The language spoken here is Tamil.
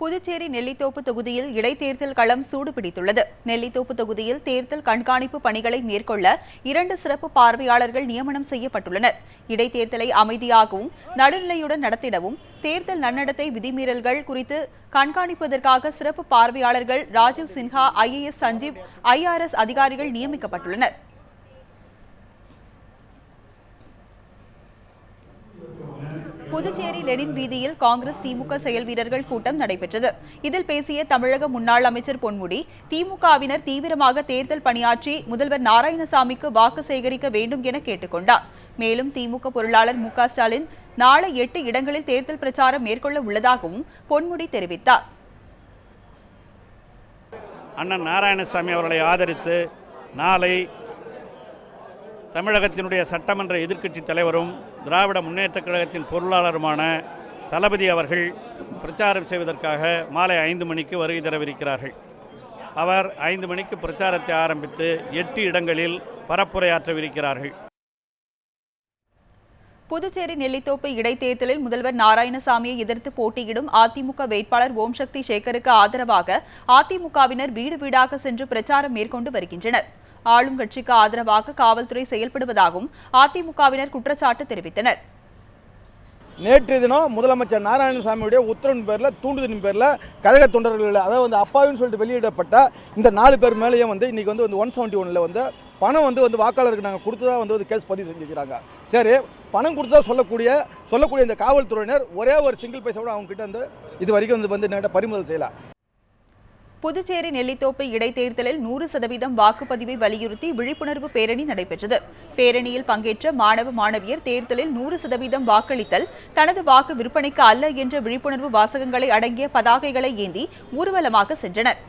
புதுச்சேரி நெல்லித்தோப்பு தொகுதியில் இடைத்தேர்தல் களம் சூடுபிடித்துள்ளது. நெல்லித்தோப்பு தொகுதியில் தேர்தல் கண்காணிப்பு பணிகளை மேற்கொள்ள இரண்டு சிறப்பு பார்வையாளர்கள் நியமனம் செய்யப்பட்டுள்ளனர். இடைத்தேர்தலை அமைதியாகவும் நடுநிலையுடன் நடத்திடவும் தேர்தல் நன்னடத்தை விதிமீறல்கள் குறித்து கண்காணிப்பதற்காக சிறப்பு பார்வையாளர்கள் ராஜீவ் சின்ஹா ஐஏஎஸ் சஞ்சீவ் ஐஆர்எஸ் அதிகாரிகள் நியமிக்கப்பட்டுள்ளனர். புதுச்சேரி லெனின் வீதியில் காங்கிரஸ் திமுக செயல் வீரர்கள் கூட்டம் நடைபெற்றது. இதில் பேசிய தமிழக முன்னாள் அமைச்சர் பொன்முடி திமுகவினர் தீவிரமாக தேர்தல் பணியாற்றி முதல்வர் நாராயணசாமிக்கு வாக்கு சேகரிக்க வேண்டும் என கேட்டுக்கொண்டார் மேலும் திமுக பொருளாளர் மு ஸ்டாலின் நாளை எட்டு இடங்களில் தேர்தல் பிரச்சாரம் மேற்கொள்ள உள்ளதாகவும் பொன்முடி தெரிவித்தார். அண்ணன் நாராயணசாமி அவர்களை ஆதரித்து நாளை தமிழகத்தினுடைய சட்டமன்ற எதிர்க்கட்சி தலைவரும் திராவிட முன்னேற்றக் கழகத்தின் பொருளாளருமான தளபதி அவர்கள் பிரச்சாரம் செய்வதற்காக மாலை ஐந்து மணிக்கு வருகை தரவிருக்கிறார்கள். அவர் ஐந்து மணிக்கு பிரச்சாரத்தை ஆரம்பித்து எட்டு இடங்களில் பரப்புரையாற்றவிருக்கிறார்கள். புதுச்சேரி நெல்லித்தோப்பு இடைத்தேர்தலில் முதல்வர் நாராயணசாமியை எதிர்த்து போட்டியிடும் அதிமுக வேட்பாளர் ஓம் சக்தி சேகருக்கு ஆதரவாக அதிமுகவினர் வீடு வீடாக சென்று பிரச்சாரம் மேற்கொண்டு வருகின்றனர். ஆளும் கட்சிக்கு ஆதரவாக காவல்துறை செயல்படுவதாகவும் அதிமுகவினர் குற்றச்சாட்டு தெரிவித்தனர். நேற்று தினம் முதலமைச்சர் நாராயணசாமியுடைய உத்தரவின் பேரில் தூண்டுதலின் பேரில் கழக தொண்டர்கள் அதாவது வந்து அப்பாவின்னு சொல்லிட்டு வெளியிடப்பட்ட இந்த நாலு பேர் மேலேயும் வந்து இன்றைக்கி வந்து வந்து ஒன் செவன்ட்டி ஒனில் வந்து பணம் வந்து வந்து வாக்காளருக்கு நாங்கள் கொடுத்ததா வந்து வந்து கேஸ் பதிவு செஞ்சுக்கிறாங்க சரி பணம் கொடுத்தா சொல்லக்கூடிய சொல்லக்கூடிய இந்த காவல்துறையினர் ஒரே ஒரு சிங்கிள் பைசா கூட அவங்க கிட்ட வந்து இது வரைக்கும் வந்து வந்து பறிமுதல் செய்யலாம் புதுச்சேரி நெல்லித்தோப்பு இடைத்தேர்தலில் நூறு சதவீதம் வாக்குப்பதிவை வலியுறுத்தி விழிப்புணர்வு பேரணி நடைபெற்றது. பேரணியில் பங்கேற்ற மாணவ மாணவியர் தேர்தலில் நூறு சதவீதம் வாக்களித்தல் தனது வாக்கு விற்பனைக்கு அல்ல என்ற விழிப்புணர்வு வாசகங்களை அடங்கிய பதாகைகளை ஏந்தி ஊர்வலமாக சென்றனர்.